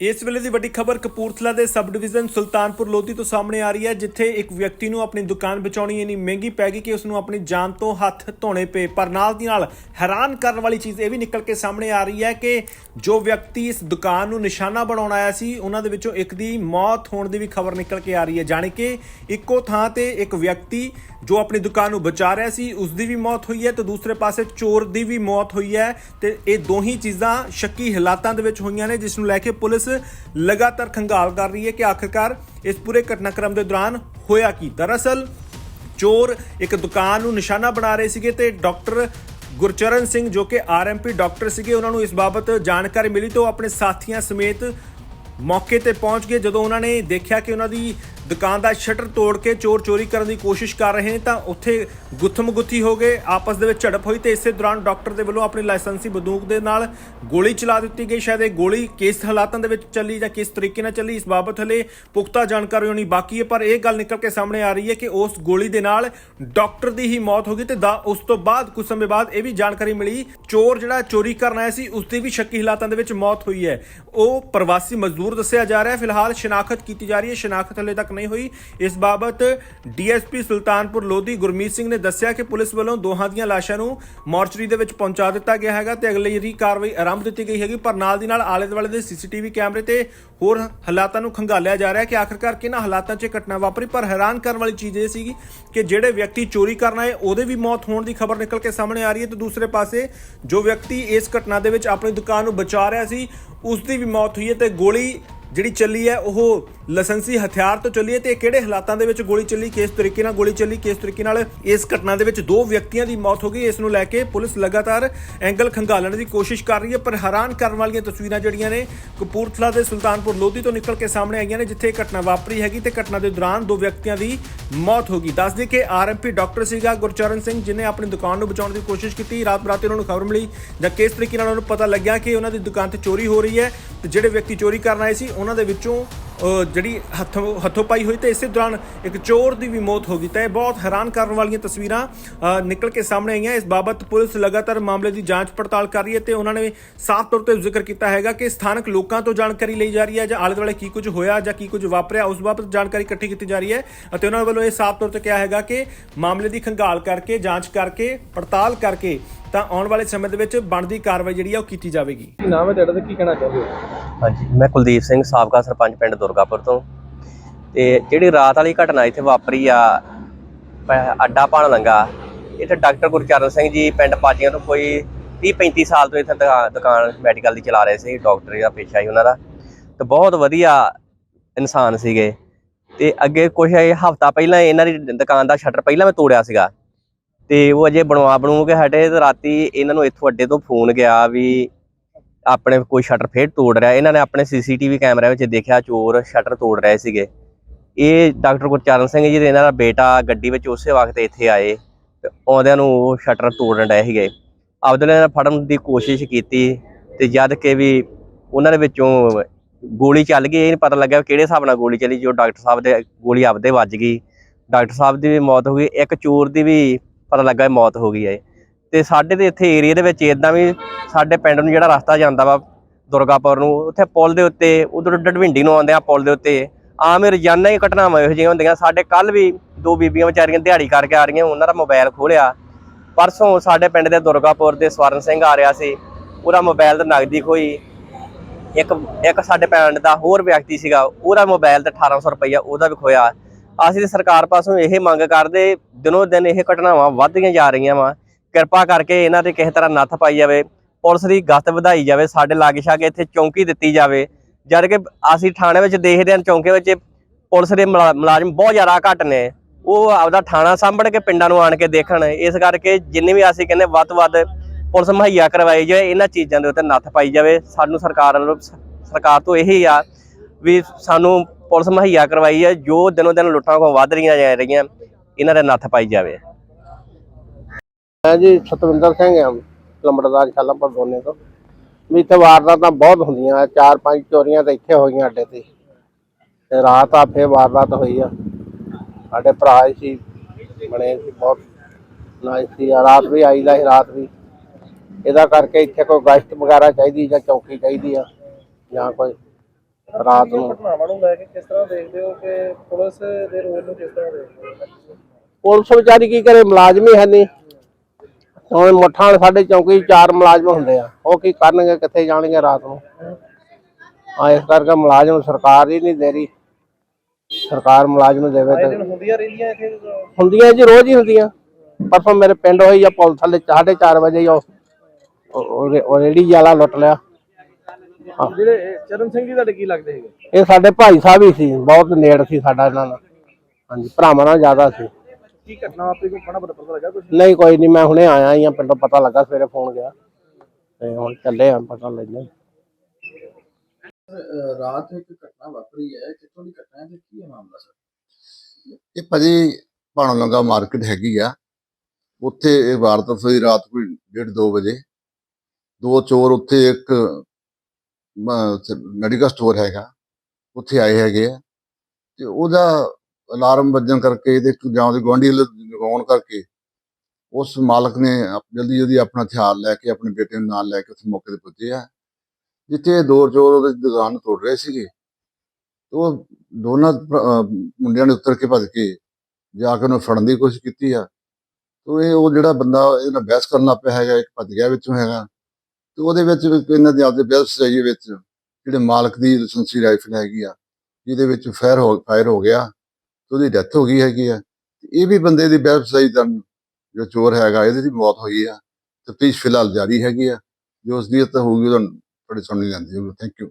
ਇਸ ਵੇਲੇ ਦੀ ਵੱਡੀ ਖਬਰ ਕਪੂਰਥਲਾ ਦੇ ਸਬ ਡਿਵੀਜ਼ਨ ਸੁਲਤਾਨਪੁਰ ਲੋਧੀ ਤੋਂ ਸਾਹਮਣੇ ਆ ਰਹੀ ਹੈ, ਜਿੱਥੇ ਇੱਕ ਵਿਅਕਤੀ ਨੂੰ ਆਪਣੀ ਦੁਕਾਨ ਬਚਾਉਣੀ ਇੰਨੀ ਮਹਿੰਗੀ ਪੈ ਗਈ ਕਿ ਉਸ ਨੂੰ ਆਪਣੀ ਜਾਨ ਤੋਂ ਹੱਥ ਧੋਣੇ ਪਏ। ਪਰ ਨਾਲ ਦੀ ਨਾਲ ਹੈਰਾਨ ਕਰਨ ਵਾਲੀ ਚੀਜ਼ ਇਹ ਵੀ ਨਿਕਲ ਕੇ ਸਾਹਮਣੇ ਆ ਰਹੀ ਹੈ ਕਿ ਜੋ ਵਿਅਕਤੀ ਇਸ ਦੁਕਾਨ ਨੂੰ ਨਿਸ਼ਾਨਾ ਬਣਾਉਣ ਆਇਆ ਸੀ, ਉਹਨਾਂ ਦੇ ਵਿੱਚੋਂ ਇੱਕ ਦੀ ਮੌਤ ਹੋਣ ਦੀ ਵੀ ਖਬਰ ਨਿਕਲ ਕੇ ਆ ਰਹੀ ਹੈ। ਜਾਣੀ ਕਿ ਇੱਕੋ ਥਾਂ ਤੇ ਇੱਕ ਵਿਅਕਤੀ ਜੋ ਆਪਣੀ ਦੁਕਾਨ ਨੂੰ ਬਚਾ ਰਿਹਾ ਸੀ ਉਸ ਦੀ ਵੀ ਮੌਤ ਹੋਈ ਹੈ ਤੇ ਦੂਸਰੇ ਪਾਸੇ ਚੋਰ ਦੀ ਵੀ ਮੌਤ ਹੋਈ ਹੈ ਤੇ ਇਹ ਦੋਹੀ ਚੀਜ਼ਾਂ ਸ਼ੱਕੀ ਹਾਲਾਤਾਂ ਦੇ ਵਿੱਚ ਹੋਈਆਂ ਨੇ, ਜਿਸ ਨੂੰ ਲੈ ਕੇ ਪੁਲਿਸ ਲਗਾਤਾਰ ਖੰਗਾਲ ਕਰ ਰਹੀ ਹੈ ਕਿ ਆਖਿਰਕਾਰ ਇਸ ਪੂਰੇ ਘਟਨਾਕ੍ਰਮ ਦੇ ਦੌਰਾਨ ਹੋਇਆ ਕੀ? ਦਰਅਸਲ ਚੋਰ ਇੱਕ ਦੁਕਾਨ ਨੂੰ ਨਿਸ਼ਾਨਾ ਬਣਾ ਰਹੇ ਸੀਗੇ ਤੇ ਡਾਕਟਰ ਗੁਰਚਰਨ ਸਿੰਘ ਜੋ ਕਿ ਆਰਐਮਪੀ ਡਾਕਟਰ ਸੀਗੇ, ਉਹਨਾਂ ਨੂੰ ਇਸ ਬਾਬਤ ਜਾਣਕਾਰੀ ਮਿਲੀ ਤਾਂ ਉਹ ਆਪਣੇ ਸਾਥੀਆਂ ਸਮੇਤ ਮੌਕੇ ਤੇ ਪਹੁੰਚ ਗਏ। ਜਦੋਂ ਉਹਨਾਂ ਨੇ ਦੇਖਿਆ ਕਿ ਉਹਨਾਂ ਦੀ ਦੁਕਾਨ ਦਾ ਸ਼ਟਰ ਤੋੜ ਕੇ ਚੋਰ ਚੋਰੀ ਕਰਨ ਦੀ ਕੋਸ਼ਿਸ਼ ਕਰ ਰਹੇ ਨੇ, ਤਾਂ ਉੱਥੇ ਗੁੱਥਮ ਗੁੱਥੀ ਹੋ ਗਏ। ਆਪਸ ਦੇ ਵਿੱਚ ਝੜਪ ਹੋਈ ਤੇ ਇਸੇ ਦੌਰਾਨ ਡਾਕਟਰ ਦੇ ਵੱਲੋਂ ਆਪਣੀ ਲਾਇਸੈਂਸੀ ਬੰਦੂਕ ਦੇ ਨਾਲ ਗੋਲੀ ਚਲਾ ਦਿੱਤੀ ਗਈ। ਸ਼ਾਇਦ ਇਹ ਗੋਲੀ ਕਿਸ ਹਾਲਾਤਾਂ ਦੇ ਵਿੱਚ ਚੱਲੀ ਜਾਂ ਕਿਸ ਤਰੀਕੇ ਨਾਲ ਚੱਲੀ, ਇਸ ਬਾਬਤ ਹਲੇ ਪੁਖਤਾ ਜਾਣਕਾਰੀ ਹੋਣੀ ਬਾਕੀ ਹੈ। ਪਰ ਇਹ ਗੱਲ ਨਿਕਲ ਕੇ ਸਾਹਮਣੇ ਆ ਰਹੀ ਹੈ ਕਿ ਉਸ ਗੋਲੀ ਦੇ ਨਾਲ ਡਾਕਟਰ ਦੀ ਹੀ ਮੌਤ ਹੋ ਗਈ ਤੇ ਦਾ ਉਸ ਤੋਂ ਬਾਅਦ ਕੁਝ ਸਮੇਂ ਬਾਅਦ ਇਹ ਵੀ ਜਾਣਕਾਰੀ ਮਿਲੀ, ਚੋਰ ਜਿਹੜਾ ਚੋਰੀ ਕਰਨ ਆਇਆ ਸੀ ਉਸ ਦੀ ਵੀ ਸ਼ੱਕੀ ਹਾਲਾਤਾਂ ਦੇ ਵਿੱਚ ਮੌਤ ਹੋਈ ਹੈ। ਉਹ ਪ੍ਰਵਾਸੀ ਮਜ਼ਦੂਰ ਦੱਸਿਆ ਜਾ ਰਿਹਾ ਹੈ। ਫਿਲਹਾਲ ਸ਼ਨਾਖਤ ਕੀਤੀ ਜਾ ਰਹੀ ਹੈ। ਸ਼ਨਾਖਤ ਹਲੇ ਤੱਕ ਨਹੀਂ ਹੋਈ। ਇਸ ਬਾਬਤ ਡੀਐਸਪੀ ਸੁਲਤਾਨਪੁਰ ਲੋਧੀ ਗੁਰਮੀਤ ਸਿੰਘ ਨੇ ਦੱਸਿਆ ਕਿ ਪੁਲਿਸ ਵੱਲੋਂ ਦੋਹਾਂ ਦੀਆਂ ਲਾਸ਼ਾਂ ਨੂੰ ਮੋਰਚਰੀ ਦੇ ਵਿੱਚ ਪਹੁੰਚਾ ਦਿੱਤਾ ਗਿਆ ਹੈਗਾ ਤੇ ਅਗਲੇਰੀ ਕਾਰਵਾਈ ਆਰੰਭ ਦਿੱਤੀ ਗਈ ਹੈਗੀ, ਪਰ ਨਾਲ ਦੀ ਨਾਲ ਆਲੇ ਦੁਆਲੇ ਦੇ ਸੀਸੀਟੀਵੀ ਕੈਮਰੇ ਤੇ ਹੋਰ ਹਾਲਾਤਾਂ ਨੂੰ ਖੰਗਾਲਿਆ ਜਾ ਰਿਹਾ ਹੈ ਕਿ ਆਖਿਰਕਾਰ ਕਿਹਨਾਂ ਹਾਲਾਤਾਂ 'ਚ ਇਹ ਘਟਨਾ ਵਾਪਰੀ, ਪਰ ਹੈਰਾਨ ਕਰਨ ਵਾਲੀ ਚੀਜ਼ ਇਹ ਸੀਗੀ ਕਿ ਜਿਹੜੇ ਵਿਅਕਤੀ ਚੋਰੀ ਕਰਨ ਆਏ, ਉਹਦੇ ਵੀ ਮੌਤ ਹੋਣ ਦੀ ਖਬਰ ਨਿਕਲ ਕੇ ਸਾਹਮਣੇ ਆ ਰਹੀ ਹੈ। ਤੇ ਦੂਸਰੇ ਪਾਸੇ ਜੋ ਵਿਅਕਤੀ ਇਸ ਘਟਨਾ ਦੇ ਵਿੱਚ ਆਪਣੀ ਦੁਕਾਨ ਨੂੰ ਬਚਾ ਰਿਹਾ ਸੀ ਉਸ ਦੀ ਵੀ ਮੌਤ ਹੋਈ ਹੈ ਤੇ ਗੋਲੀ はい ਜਿਹੜੀ ਚੱਲੀ ਹੈ, ਉਹ ਲਾਇਸੈਂਸੀ ਹਥਿਆਰ ਤੋਂ ਚੱਲੀ ਹੈ ਤੇ ਕਿਹੜੇ ਹਾਲਾਤਾਂ ਦੇ ਵਿੱਚ ਗੋਲੀ ਚੱਲੀ, ਕਿਸ ਤਰੀਕੇ ਨਾਲ ਗੋਲੀ ਚੱਲੀ, ਕਿਸ ਤਰੀਕੇ ਨਾਲ ਇਸ ਘਟਨਾ ਦੇ ਵਿੱਚ ਦੋ ਵਿਅਕਤੀਆਂ ਦੀ ਮੌਤ ਹੋ ਗਈ, ਇਸ ਨੂੰ ਲੈ ਕੇ ਪੁਲਿਸ ਲਗਾਤਾਰ ਐਂਗਲ ਖੰਗਾਲਣ ਦੀ ਕੋਸ਼ਿਸ਼ ਕਰ ਰਹੀ ਹੈ, ਪਰ ਹੈਰਾਨ ਕਰਨ ਵਾਲੀਆਂ ਤਸਵੀਰਾਂ ਜਿਹੜੀਆਂ ਨੇ, ਕਪੂਰਥਲਾ ਦੇ ਸੁਲਤਾਨਪੁਰ ਲੋਧੀ ਤੋਂ ਨਿਕਲ ਕੇ ਸਾਹਮਣੇ ਆਈਆਂ ਨੇ, ਜਿੱਥੇ ਇਹ ਘਟਨਾ ਵਾਪਰੀ ਹੈਗੀ ਤੇ ਘਟਨਾ ਦੇ ਦੌਰਾਨ ਦੋ ਵਿਅਕਤੀਆਂ ਦੀ ਮੌਤ ਹੋ ਗਈ। ਦੱਸ ਦੇ ਕਿ ਆਰਐਮਪੀ ਡਾਕਟਰ ਸੀਗਾ ਗੁਰਚਰਨ ਸਿੰਘ, ਜਿਨੇ ਆਪਣੀ ਦੁਕਾਨ ਨੂੰ ਬਚਾਉਣ ਦੀ ਕੋਸ਼ਿਸ਼ ਕੀਤੀ। ਰਾਤ ਬਰਾਤੇ ਉਹਨਾਂ ਨੂੰ ਖਬਰ ਮਿਲੀ ਜਾਂ ਕਿਸ ਤਰੀਕੇ ਨਾਲ ਉਹਨਾਂ ਨੂੰ ਪਤਾ ਲੱਗਿਆ ਕਿ ਉਹਨਾਂ ਦੀ ਦੁਕਾਨ ਤੇ ਚੋਰੀ ਹੋ ਰਹੀ ਹੈ ਤੇ ਜਿਹੜੇ ਵਿਅਕਤੀ ਚੋਰੀ ਕਰਨ ਆਏ ਸੀ ਉਹਨਾਂ ਦੇ ਵਿੱਚੋਂ ਜਿਹੜੀ ਹੱਥੋਂ ਹੱਥੋਂ ਪਾਈ ਹੋਈ ਤੇ ਇਸੇ ਦੌਰਾਨ ਇੱਕ ਚੋਰ ਦੀ ਵੀ ਮੌਤ ਹੋ ਗਈ ਤਾਂ ਇਹ ਬਹੁਤ ਹੈਰਾਨ ਕਰਨ ਵਾਲੀਆਂ ਤਸਵੀਰਾਂ ਨਿਕਲ ਕੇ ਸਾਹਮਣੇ ਆਈਆਂ। ਇਸ ਬਾਬਤ ਪੁਲਿਸ ਲਗਾਤਾਰ ਮਾਮਲੇ ਦੀ ਜਾਂਚ ਪੜਤਾਲ ਕਰ ਰਹੀ ਹੈ ਤੇ ਉਹਨਾਂ ਨੇ ਸਾਫ਼ ਤੌਰ ਤੇ ਜ਼ਿਕਰ ਕੀਤਾ ਹੈਗਾ ਕਿ ਸਥਾਨਕ ਲੋਕਾਂ ਤੋਂ ਜਾਣਕਾਰੀ ਲਈ ਜਾ ਰਹੀ ਹੈ ਜਾਂ ਆਲੇ ਦੁਆਲੇ ਕੀ ਕੁਝ ਹੋਇਆ ਜਾਂ ਕੀ ਕੁਝ ਵਾਪਰਿਆ, ਉਸ ਬਾਬਤ ਜਾਣਕਾਰੀ ਇਕੱਠੀ ਕੀਤੀ ਜਾ ਰਹੀ ਹੈ ਅਤੇ ਉਹਨਾਂ ਵੱਲੋਂ ਇਹ ਸਾਫ਼ ਤੌਰ ਤੇ ਕਿਹਾ ਹੈਗਾ ਕਿ ਮਾਮਲੇ ਦੀ ਖੰਗਾਲ ਕਰਕੇ, ਜਾਂਚ ਕਰਕੇ, ਪੜਤਾਲ ਕਰਕੇ ਤਾਂ ਆਉਣ ਵਾਲੇ ਸਮੇਂ ਦੇ ਵਿੱਚ ਬਣਦੀ ਕਾਰਵਾਈ ਜਿਹੜੀ ਆ ਉਹ ਕੀਤੀ ਜਾਵੇਗੀ। ਕੀ ਨਾਮ ਹੈ ਤੁਹਾਡਾ ਤੇ ਕੀ ਕਹਿਣਾ ਚਾਹੁੰਦੇ ਹੋ? ਹਾਂਜੀ ਮੈਂ ਕੁਲਦੀਪ ਸਿੰਘ ਸਾਬਕਾ ਸਰਪੰਚ ਪਿੰਡ ਦੁਰਗਾਪੁਰ ਤੋਂ। ਤੇ ਜਿਹੜੀ ਰਾਤ ਵਾਲੀ ਘਟਨਾ ਇੱਥੇ ਵਾਪਰੀ ਆ ਪ- ਅੱਡਾ ਪਾਣ ਲੰਗਾ ਇੱਥੇ ਡਾਕਟਰ ਗੁਰਚਰਨ ਸਿੰਘ ਜੀ ਪਿੰਡ ਪਾਜੀਆਂ ਤੋਂ ਕੋਈ 30 35 ਸਾਲ ਤੋਂ ਇੱਥੇ ਦੁਕਾ- ਦੁਕਾਨ ਮੈਡੀਕਲ ਦੀ ਚਲਾ ਰਹੇ ਸੀ ਡਾਕਟਰੀ ਦਾ ਪੇਸ਼ਾ ਸੀ ਉਹਨਾਂ ਦਾ। ਤੇ ਬਹੁਤ ਵਧੀਆ ਇਨਸਾਨ ਸੀਗੇ। ਤੇ ਅੱਗੇ ਕੁਝ ਇਹ ਹਫਤਾ ਪਹਿਲਾਂ ਇਹਨਾਂ ਦੀ ਦੁਕਾਨ ਦਾ ਸ਼ਟਰ ਪਹਿਲਾਂ ਮੈਂ ਤੋੜਿਆ ਸੀਗਾ। ਤੇ ਉਹ ਅਜੇ ਬਣਵਾ ਬਣੂ ਕੇ ਹਟੇ ਤੇ ਰਾਤੀ ਇਹਨਾਂ ਨੂੰ ਇੱਥੋਂ ਅੱਡੇ ਤੋਂ ਫੋਨ ਗਿਆ ਵੀ ਆਪਣੇ ਕੋਈ ਸ਼ਟਰ ਫੇਰ ਤੋੜ ਰਿਹਾ। ਇਹਨਾਂ ਨੇ ਆਪਣੇ ਸੀਸੀਟੀਵੀ ਕੈਮਰੇ ਵਿੱਚ ਦੇਖਿਆ ਚੋਰ ਸ਼ਟਰ ਤੋੜ ਰਹੇ ਸੀਗੇ। ਇਹ ਡਾਕਟਰ ਗੁਰਚਰਨ ਸਿੰਘ ਜੀ ਦੇ ਇਹਨਾਂ ਦਾ ਬੇਟਾ ਗੱਡੀ ਵਿੱਚ ਉਸੇ ਵਕਤ ਇੱਥੇ ਆਏ ਤੇ ਆਉਂਦਿਆਂ ਨੂੰ ਉਹ ਸ਼ਟਰ ਤੋੜਨ ਡਏ ਸੀਗੇ। ਆਪਦੇ ਨੇ ਫੜਨ ਦੀ ਕੋਸ਼ਿਸ਼ ਕੀਤੀ ਤੇ ਜਦ ਕਿ ਵੀ ਉਹਨਾਂ ਦੇ ਵਿੱਚੋਂ ਗੋਲੀ ਚੱਲ ਗਈ। ਇਹ ਨਹੀਂ ਪਤਾ ਲੱਗਿਆ ਵੀ ਕਿਹੜੇ ਹਿਸਾਬ ਨਾਲ ਗੋਲੀ ਚੱਲੀ। ਜੋ ਡਾਕਟਰ ਸਾਹਿਬ ਦੇ ਗੋਲੀ ਆਪਦੇ ਵੱਜ ਗਈ। ਡਾਕਟਰ ਸਾਹਿਬ ਦੀ ਵੀ ਮੌਤ ਹੋ ਗਈ। ਇੱਕ ਚੋਰ ਦੀ ਵੀ ਪਤਾ ਲੱਗਾ ਇਹ ਮੌਤ ਹੋ ਗਈ ਹੈ ਤੇ ਸਾਡੇ ਦੇ ਇੱਥੇ ਏਰੀਆ ਦੇ ਵਿੱਚ ਇਦਾਂ ਵੀ ਸਾਡੇ ਪਿੰਡ ਨੂੰ ਜਿਹੜਾ ਰਸਤਾ ਜਾਂਦਾ ਵਾ ਦੁਰਗਾਪੁਰ ਨੂੰ, ਉੱਥੇ ਪੁਲ ਦੇ ਉੱਤੇ, ਉਧਰ ਡਡਵਿੰਡੀ ਨੂੰ ਆਉਂਦੇ ਆ ਪੁਲ ਦੇ ਉੱਤੇ। ਆਮ ਹੀ ਰੋਜ਼ਾਨਾ ਹੀ ਘਟਨਾਵਾਂ ਇਹੋ ਜਿਹੀਆਂ ਹੁੰਦੀਆਂ। ਸਾਡੇ ਕੱਲ ਵੀ ਦੋ ਬੀਬੀਆਂ ਵਿਚਾਰੀਆਂ ਦਿਹਾੜੀ ਕਰਕੇ ਆ ਰਹੀਆਂ, ਉਹਨਾਂ ਦਾ ਮੋਬਾਈਲ ਖੋਲਿਆ। ਪਰਸੋਂ ਸਾਡੇ ਪਿੰਡ ਦੇ ਦੁਰਗਾਪੁਰ ਦੇ ਸਵਰਨ ਸਿੰਘ ਆ ਰਿਹਾ ਸੀ। ਉਹਦਾ ਮੋਬਾਈਲ ਤੇ ਨਗਦੀ ਖੋਈ। ਇੱਕ ਇੱਕ ਸਾਡੇ ਪਿੰਡ ਦਾ ਹੋਰ ਵਿਅਕਤੀ ਸੀਗਾ, ਉਹਦਾ ਮੋਬਾਈਲ ਤੇ 1800 ਰੁਪਈਆ ਉਹਦਾ ਵੀ ਖੋਇਆ। ਅਸੀਂ ਤੇ ਸਰਕਾਰ ਪਾਸੋਂ ਇਹ ਮੰਗ ਕਰਦੇ, ਦਿਨੋ ਦਿਨ ਇਹ ਘਟਨਾਵਾਂ ਵੱਧਦੀਆਂ ਜਾ ਰਹੀਆਂ ਵਾ। ਕਿਰਪਾ ਕਰਕੇ ਇਹਨਾਂ ਤੇ ਕਿਸੇ ਤਰ੍ਹਾਂ ਨੱਥ ਪਾਈ ਜਾਵੇ, ਪੁਲਿਸ ਦੀ ਗਸ਼ਤ ਵਧਾਈ ਜਾਵੇ, ਸਾਡੇ ਲਾਗੇ ਛਾਗੇ ਇੱਥੇ ਚੌਂਕੀ ਦਿੱਤੀ ਜਾਵੇ। ਜਦ ਕਿ ਅਸੀਂ ਥਾਣੇ ਵਿੱਚ ਦੇਖਦੇ ਹਾਂ, ਚੌਂਕੇ ਵਿੱਚ ਪੁਲਿਸ ਦੇ ਮੁਲਾ- ਮੁਲਾਜ਼ਮ ਬਹੁਤ ਜ਼ਿਆਦਾ ਘੱਟ ਨੇ। ਉਹ ਆਪਦਾ ਥਾਣਾ ਸਾਂਭਣ ਕੇ ਪਿੰਡਾਂ ਨੂੰ ਆਣ ਕੇ ਦੇਖਣ। ਇਸ ਕਰਕੇ ਜਿੰਨੇ ਵੀ ਅਸੀਂ ਕਹਿੰਦੇ ਵੱਧ ਤੋਂ ਵੱਧ ਪੁਲਿਸ ਮੁਹੱਈਆ ਕਰਵਾਈ ਜਾਵੇ, ਇਹਨਾਂ ਚੀਜ਼ਾਂ ਦੇ ਉੱਤੇ ਨੱਥ ਪਾਈ ਜਾਵੇ। ਸਾਨੂੰ ਸਰਕਾਰ ਵੱਲੋਂ ਸਰਕਾਰ ਤੋਂ ਇਹੀ ਆ ਵੀ ਸਾਨੂੰ ਪੁਲਿਸ ਮੁਹੱਈਆ ਕਰਵਾਈ ਹੈ ਜੋ ਦਿਨੋ ਦਿਨ ਲੁੱਟਾਂ ਕੋ ਵੱਧ ਰਹੀਆਂ ਜਾ ਰਹੀਆਂ, ਇਹਨਾਂ ਦੇ ਨੱਥ ਪਾਈ ਜਾਵੇ। ਮੈਂ ਜੀ ਸਤਵਿੰਦਰ ਸਿੰਘ ਹਾਂ ਲੰਬੜਦਾਰ ਸ਼ਾਲਾਪੁਰ ਦੋਨੇ ਤੋਂ। ਵੀ ਇੱਥੇ ਵਾਰਦਾਤਾਂ ਬਹੁਤ ਹੁੰਦੀਆਂ, ਚਾਰ ਪੰਜ ਚੋਰੀਆਂ ਤਾਂ ਇੱਥੇ ਹੋਈਆਂ ਅੱਡੇ ਤੇ। ਤੇ ਰਾਤ ਆ ਫੇਰ ਵਾਰਦਾਤ ਹੋਈ ਆ। ਸਾਡੇ ਭਰਾ ਸੀ, ਬਣੇ ਸੀ ਬਹੁਤ ਨਾਈਸ ਸੀ ਰਾਤ ਵੀ ਆਈਦਾ ਸੀ, ਰਾਤ ਵੀ। ਇਹਦਾ ਕਰਕੇ ਇੱਥੇ ਕੋਈ ਗਸ਼ਤ ਵਗੈਰਾ ਚਾਹੀਦੀ ਜਾਂ ਚੌਕੀ ਚਾਹੀਦੀ ਆ, ਜਾਂ ਕੋਈ ਰਾਤ ਨੂੰ। ਘਟਨਾਵਾਂ ਨੂੰ ਲੈ ਕੇ ਕਿਸ ਤਰ੍ਹਾਂ ਦੇਖਦੇ ਹੋ ਕਿ ਪੁਲਿਸ ਦੇ ਰੋਲ ਨੂੰ ਕਿਸ ਤਰ੍ਹਾਂ ਦੇਖਦੇ ਹੋ? ਪੁਲਿਸ ਵਿਚਾਰੀ ਕੀ ਕਰੇ ਮੁਲਾਜ਼ਮ ਹੀ ਹੈ ਨਹੀਂ। ਹੁਣ ਮੁੱਠਾਂ ਵਾਲੇ ਸਾਡੇ ਚੌਂਕੀ ਚਾਰ ਮੁਲਾਜ਼ਮ ਹੁੰਦੇ ਆ। ਉਹ ਕੀ ਕਰਨਗੇ ਕਿੱਥੇ ਜਾਣਗੇ ਰਾਤ ਨੂੰ? ਆ ਇਸ ਕਰਕੇ ਮੁਲਾਜ਼ਮ ਸਰਕਾਰ ਹੀ ਨਹੀਂ ਦੇ ਰਹੀ ਸਰਕਾਰ ਮੁਲਾਜ਼ਮ ਦੇਵੇ ਤਾਂ ਹੁੰਦੀਆਂ ਰਹਿੰਦੀਆਂ ਇੱਥੇ ਹੁੰਦੀਆਂ ਜੀ ਰੋਜ਼ ਹੀ ਹੁੰਦੀਆਂ। ਪਰਸੋਂ ਮੇਰੇ ਪਿੰਡ ਹੋਈ ਆ ਪੁਲਿਸ ਥੱਲੇ 4:30 ਵਜੇ ਉਹ ਰੇੜੀ ਵਾਲਾ ਲੁੱਟ ਲਿਆ। ਜਿਹੜੇ ਚਰਨ ਸਿੰਘ ਜੀ ਤੁਹਾਡੇ ਕੀ ਲੱਗਦੇ ਹੈਗੇ? ਇਹ ਸਾਡੇ ਭਾਈ ਸਾਹਿਬ ਹੀ ਸੀ ਬਹੁਤ ਨੇੜ ਸੀ ਸਾਡਾ ਇਹਨਾਂ ਨਾਲ। ਹਾਂਜੀ ਭਰਾਵਾਂ ਨਾਲ ਜ਼ਿਆਦਾ ਸੀ। ਕੀ ਘਟਨਾ ਆਪੇ ਕੋਈ ਪਣਾ ਪਤਾ ਪਤਾ ਲੱਗਾ ਕੁਝ ਨਹੀਂ ਕੋਈ ਨਹੀਂ ਮੈਂ ਹੁਣੇ ਆਇਆ ਹੀ ਆ ਪਿੰਡੋਂ ਪਤਾ ਲੱਗਾ ਸਵੇਰੇ ਫੋਨ ਗਿਆ। ਤੇ ਹੁਣ ਚੱਲੇ ਆ ਪਤਾ ਲੈਣੇ ਰਾਤ ਇੱਕ ਘਟਨਾ ਵਾਪਰੀ ਹੈ ਕਿੱਥੋਂ ਦੀ ਘਟਨਾ ਹੈ ਤੇ ਕੀ ਹੈ ਮਾਮਲਾ ਸਰ? ਇਹ ਭਾਜੀ ਭਾਣੋ ਲੰਗਾ ਮਾਰਕੀਟ ਹੈਗੀ ਆ। ਉੱਥੇ ਇਹ ਵਾਰਦਾਤ ਹੋਈ ਰਾਤ ਕੋਈ 1:30 2 ਵਜੇ। ਦੋ ਚੋਰ ਉੱਥੇ ਇੱਕ ਮੈਡੀਕਲ ਸਟੋਰ ਹੈਗਾ। ਉੱਥੇ ਆਏ ਹੈਗੇ ਆ। ਤੇ ਉਹਦਾ ਅਲਾਰਮ ਵੱਜਣ ਕਰਕੇ ਇਹਦੇ ਜਾਂ ਉਹਦੇ ਗੁਆਂਢੀ ਲਗਾਉਣ ਕਰਕੇ ਉਸ ਮਾਲਕ ਨੇ ਜਲਦੀ ਜਲਦੀ ਆਪਣਾ ਹਥਿਆਰ ਲੈ ਕੇ ਆਪਣੇ ਬੇਟੇ ਨੂੰ ਨਾਲ ਲੈ ਕੇ ਉੱਥੇ ਮੌਕੇ ਤੇ ਪੁੱਜੇ ਆ। ਜਿੱਥੇ ਇਹ ਦੋ ਚੋਰ ਉਹਦੀ ਦੁਕਾਨ ਤੋੜ ਰਹੇ ਸੀਗੇ। ਤੇ ਉਹ ਦੋਨਾਂ ਮੁੰਡਿਆਂ ਨੇ ਉੱਤਰ ਕੇ ਭੱਜ ਕੇ ਜਾ ਕੇ ਉਹਨੂੰ ਫੜਨ ਦੀ ਕੋਸ਼ਿਸ਼ ਕੀਤੀ ਆ। ਤੇ ਇਹ ਉਹ ਜਿਹੜਾ ਬੰਦਾ ਇਹਦੇ ਨਾਲ ਬਹਿਸ ਕਰਨ ਲੱਗ ਪਿਆ ਹੈਗਾ, ਇੱਕ ਭੱਜ ਗਿਆ ਵਿੱਚੋਂ ਹੈਗਾ। ਤੇ ਉਹਦੇ ਵਿੱਚ ਇਹਨਾਂ ਦੇ ਆਪਦੇ ਬਹਿਸ ਸਹੀ ਵਿੱਚ, ਜਿਹੜੇ ਮਾਲਕ ਦੀ ਲਾਇਸੈਂਸੀ ਰਾਈਫਲ ਹੈਗੀ ਆ, ਜਿਹਦੇ ਵਿੱਚ ਫਾਇਰ ਹੋ ਫਾਇਰ ਹੋ ਗਿਆ, ਤੇ ਉਹਦੀ ਡੈਥ ਹੋ ਗਈ ਹੈਗੀ ਆ, ਤੇ ਇਹ ਵੀ ਬੰਦੇ ਦੀ ਬਹਿਸ ਸਹੀ ਤਾਂ ਜੋ ਚੋਰ ਹੈਗਾ, ਇਹਦੀ ਦੀ ਮੌਤ ਹੋਈ ਆ, ਤਫਤੀਸ਼ ਫਿਲਹਾਲ ਜਾਰੀ ਹੈਗੀ ਆ, ਜੋ ਅਸਲੀਅਤ ਹੋਊਗੀ, ਉਹ ਤੁਹਾਡੀ ਸੁਣਨੀ ਜਾਂਦੀ ਹੋਊਗੀ ਥੈਂਕ ਯੂ